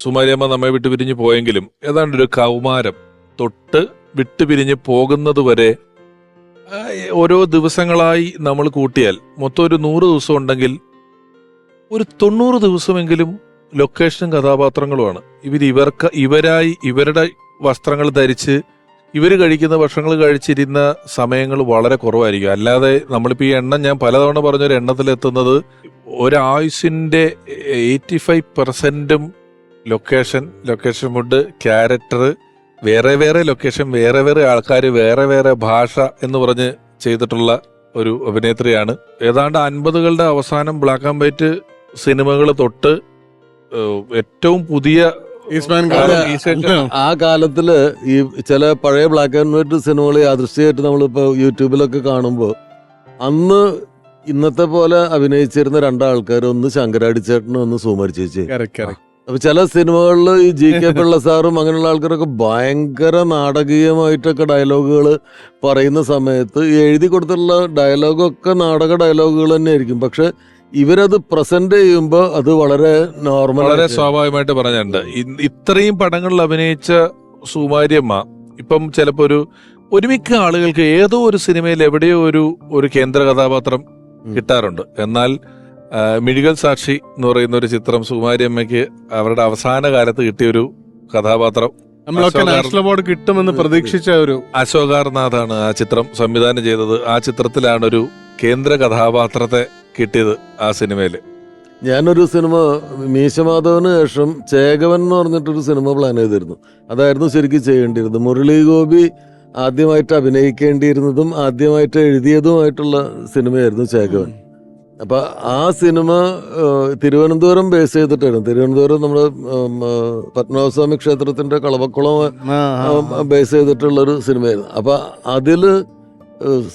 സുമാരിയമ്മ നമ്മെ വിട്ടു പിരിഞ്ഞു പോയെങ്കിലും ഏതാണ്ട് ഒരു കൗമാരം തൊട്ട് വിട്ടുപിരിഞ്ഞ് പോകുന്നത് വരെ ഓരോ ദിവസങ്ങളായി നമ്മൾ കൂട്ടിയാൽ മൊത്തം ഒരു നൂറ് ദിവസം ഉണ്ടെങ്കിൽ ഒരു തൊണ്ണൂറ് ദിവസമെങ്കിലും ലൊക്കേഷനും കഥാപാത്രങ്ങളുമാണ്. ഇവർ ഇവർക്ക് ഇവരായി ഇവരുടെ വസ്ത്രങ്ങൾ ധരിച്ച് ഇവർ കഴിക്കുന്ന ഭക്ഷണങ്ങൾ കഴിച്ചിരുന്ന സമയങ്ങൾ വളരെ കുറവായിരിക്കും. അല്ലാതെ നമ്മളിപ്പോൾ ഈ എണ്ണം ഞാൻ പലതവണ പറഞ്ഞൊരു എണ്ണത്തിലെത്തുന്നത് ഒരായുസിന്റെ എയ്റ്റി ഫൈവ് പെർസെന്റും ലൊക്കേഷൻ ലൊക്കേഷൻ ഫുഡ് ക്യാരക്ടർ വേറെ വേറെ ലൊക്കേഷൻ വേറെ വേറെ ആൾക്കാർ വേറെ വേറെ ഭാഷ എന്ന് പറഞ്ഞ് ചെയ്തിട്ടുള്ള ഒരു അഭിനേത്രിയാണ്. ഏതാണ്ട് അൻപതുകളുടെ അവസാനം ബ്ലാക്ക് ആൻഡ് വൈറ്റ് സിനിമകൾ തൊട്ട് ഏറ്റവും പുതിയ ആ കാലത്തിൽ ഈ ചില പഴയ ബ്ലാക്ക് ആൻഡ് വൈറ്റ് സിനിമകൾ യാദൃശ്യമായിട്ട് നമ്മളിപ്പോ യൂട്യൂബിലൊക്കെ കാണുമ്പോൾ അന്ന് ഇന്നത്തെ പോലെ അഭിനയിച്ചിരുന്ന രണ്ടാൾക്കാർ ഒന്ന് ശങ്കരാടി ചേട്ടനും ഒന്ന് സുമാരി ചേച്ചി. അപ്പൊ ചില സിനിമകളിൽ ഈ ജി കെ പിള്ള സാറും അങ്ങനെയുള്ള ആൾക്കാരൊക്കെ ഭയങ്കര നാടകീയമായിട്ടൊക്കെ ഡയലോഗുകൾ പറയുന്ന സമയത്ത് എഴുതി കൊടുത്തിട്ടുള്ള ഡയലോഗൊക്കെ നാടക ഡയലോഗുകൾ തന്നെ ആയിരിക്കും പക്ഷെ ഇവരത് പ്രസന്റ് ചെയ്യുമ്പോൾ അത് വളരെ നോർമൽ വളരെ സ്വാഭാവികമായിട്ട് പറഞ്ഞിട്ടുണ്ട്. ഇത്രയും പടങ്ങളിൽ അഭിനയിച്ച സുമാര്യമ്മ ഇപ്പം ചിലപ്പോൾ ഒരു ഒരുമിക്ക ആളുകൾക്ക് ഏതോ ഒരു സിനിമയിൽ എവിടെയോ ഒരു ഒരു കേന്ദ്ര കഥാപാത്രം കിട്ടാറുണ്ട്. എന്നാൽ മിഴികൾ സാക്ഷി എന്ന് പറയുന്ന ഒരു ചിത്രം സുകുമാരി സുമാര്യമ്മയ്ക്ക് അവരുടെ അവസാന കാലത്ത് കിട്ടിയ ഒരു കഥാപാത്രം. നമ്മളൊക്കെ നാഷണൽ അവാർഡ് കിട്ടുമെന്ന് പ്രതീക്ഷിച്ച ഒരു അശോകാർനാഥാണ് ആ ചിത്രം സംവിധാനം ചെയ്തത്. ആ ചിത്രത്തിലാണ് ഒരു കേന്ദ്ര കഥാപാത്രത്തെ കിട്ടിയത് ആ സിനിമയിൽ. ഞാനൊരു സിനിമ മീശമാധവന് ശേഷം ചേകവൻ എന്ന് പറഞ്ഞിട്ടൊരു സിനിമ പ്ലാൻ ചെയ്തിരുന്നു. അതായിരുന്നു ശരിക്കും ചെയ്യേണ്ടിയിരുന്നത്. മുരളി ഗോപി ആദ്യമായിട്ട് അഭിനയിക്കേണ്ടിയിരുന്നതും ആദ്യമായിട്ട് എഴുതിയതുമായിട്ടുള്ള സിനിമയായിരുന്നു ചേകവൻ. അപ്പൊ ആ സിനിമ തിരുവനന്തപുരം ബേസ് ചെയ്തിട്ടായിരുന്നു. തിരുവനന്തപുരം നമ്മുടെ പത്മനാഭസ്വാമി ക്ഷേത്രത്തിന്റെ കളവക്കുളം. ബേസ് ചെയ്തിട്ടുള്ള ഒരു സിനിമയായിരുന്നു. അപ്പൊ അതിൽ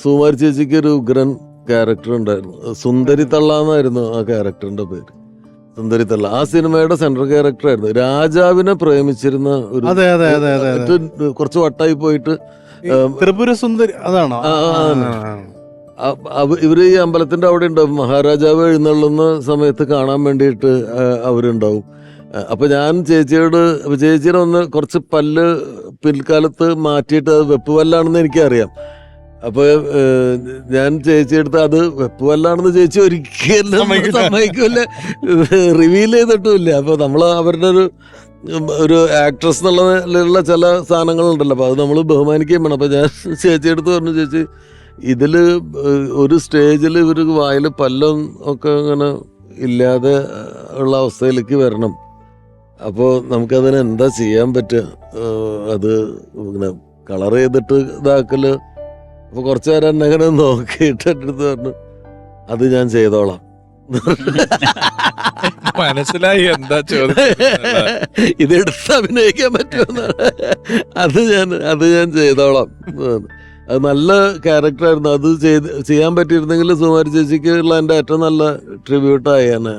സുമാർ ചേച്ചിക്ക് ഒരു ഉഗ്രൻ ക്യാരക്ടർ ഉണ്ടായിരുന്നു. സുന്ദരി തള്ള എന്നായിരുന്നു ആ ക്യാരക്ടറിന്റെ പേര്. സുന്ദരി തള്ള. ആ സിനിമയുടെ സെൻട്രൽ ക്യാരക്ടർ ആയിരുന്നു. രാജാവിനെ പ്രേമിച്ചിരുന്ന ഒരു കുറച്ച് വട്ടായി പോയിട്ട് ത്രിപുര സുന്ദരി അതാണോ? ഇവർ ഈ അമ്പലത്തിന്റെ അവിടെ ഉണ്ടാവും. മഹാരാജാവ് എഴുന്നള്ളുന്ന സമയത്ത് കാണാൻ വേണ്ടിയിട്ട് അവരുണ്ടാവും. അപ്പോൾ അപ്പൊ ഞാൻ ചേച്ചിയോട് ചേച്ചിയുടെ ഒന്ന് കുറച്ച് പല്ല് പിൽക്കാലത്ത് മാറ്റിയിട്ട് അത് വെപ്പ് പല്ലാണെന്ന് എനിക്കറിയാം. അപ്പൊ ഏ, ഞാൻ ചേച്ചിയെടുത്ത് അത് വെപ്പ് പല്ലാണെന്ന് ചേച്ചി ഒരിക്കലും സമ്മതിക്കില്ല. റിവീൽ ചെയ്തിട്ടുമില്ല. അപ്പോൾ നമ്മൾ അവരുടെ ഒരു ഒരു ആക്ട്രസ് എന്നുള്ള ചില സാധനങ്ങളുണ്ടല്ലോ. അപ്പൊ അത് നമ്മൾ ബഹുമാനിക്കുകയും വേണം. അപ്പൊ ഞാൻ ചേച്ചിയെടുത്ത് പറഞ്ഞു ചേച്ചി ഇതിൽ ഏഹ്, ഒരു സ്റ്റേജിൽ ഇവർ വായിൽ പല്ലും ഒക്കെ അങ്ങനെ ഇല്ലാതെ ഉള്ള അവസ്ഥയിലേക്ക് വരണം. അപ്പോൾ നമുക്കതിന് എന്താ ചെയ്യാൻ പറ്റുക? അത് ഇങ്ങനെ കളർ ചെയ്തിട്ട് ഇതാക്കൽ. അപ്പോൾ കുറച്ച് നേരം എന്നെ അങ്ങനെ നോക്കിയിട്ട് എന്റെ അടുത്ത് പറഞ്ഞു അത് ഞാൻ ചെയ്തോളാം. മനസ്സിലായി എന്താ ചോദ്യം ഇതെടുത്ത് അഭിനയിക്കാൻ പറ്റുമെന്നാണ് അത് ഞാൻ അത് ഞാൻ ചെയ്തോളാം. അത് നല്ല ക്യാരക്ടറായിരുന്നു അത് ചെയ്ത് ചെയ്യാൻ പറ്റിയിരുന്നെങ്കിൽ സുമാരി ചേച്ചിക്ക് ഉള്ള എന്റെ ഏറ്റവും നല്ല ട്രിബ്യൂട്ട് ആയാണ്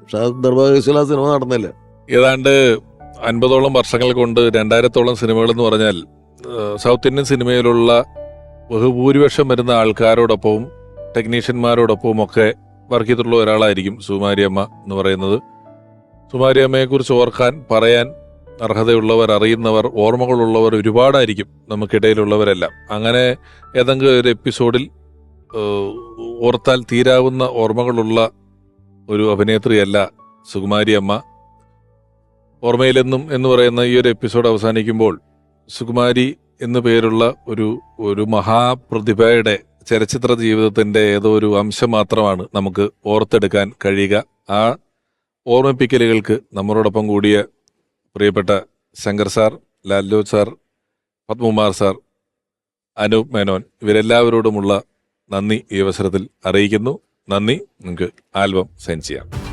പക്ഷെ ആ നിർഭാഗ്യവശാൽ ആ സിനിമ നടന്നില്ല. ഏതാണ്ട് അൻപതോളം വർഷങ്ങൾ കൊണ്ട് രണ്ടായിരത്തോളം സിനിമകൾ എന്ന് പറഞ്ഞാൽ സൗത്ത് ഇന്ത്യൻ സിനിമയിലുള്ള ബഹുഭൂരിപക്ഷം വരുന്ന ആൾക്കാരോടൊപ്പവും ടെക്നീഷ്യന്മാരോടൊപ്പവും ഒക്കെ വർക്ക് ചെയ്തിട്ടുള്ള ഒരാളായിരിക്കും സുമാരിയമ്മ എന്ന് പറയുന്നത്. സുമാരിയമ്മയെ കുറിച്ച് ഓർക്കാൻ പറയാൻ അർഹതയുള്ളവർ അറിയുന്നവർ ഓർമ്മകളുള്ളവർ ഒരുപാടായിരിക്കും നമുക്കിടയിലുള്ളവരെല്ലാം. അങ്ങനെ ഏതെങ്കിലും ഒരു എപ്പിസോഡിൽ ഓർത്താൽ തീരാവുന്ന ഓർമ്മകളുള്ള ഒരു അഭിനേത്രിയല്ല സുകുമാരി അമ്മ. ഓർമ്മയിലെന്നും എന്ന് പറയുന്ന ഈ ഒരു എപ്പിസോഡ് അവസാനിക്കുമ്പോൾ സുകുമാരി എന്നു പേരുള്ള ഒരു ഒരു മഹാപ്രതിഭയുടെ ചലച്ചിത്ര ജീവിതത്തിന്റെ ഏതോ ഒരു അംശം മാത്രമാണ് നമുക്ക് ഓർത്തെടുക്കാൻ കഴിയുക. ആ ഓർമ്മിപ്പിക്കലുകൾക്ക് നമ്മളോടൊപ്പം കൂടിയ പ്രിയപ്പെട്ട Shankar sir Lalu sir Padmakumar sir Anoop Menon ഇവരെല്ലാവരോടുമുള്ള നന്ദി ഈ അവസരത്തിൽ അറിയിക്കുന്നു. നന്ദി. നിങ്ങൾക്ക് ആൽബം സെൻഡ് ചെയ്യാം.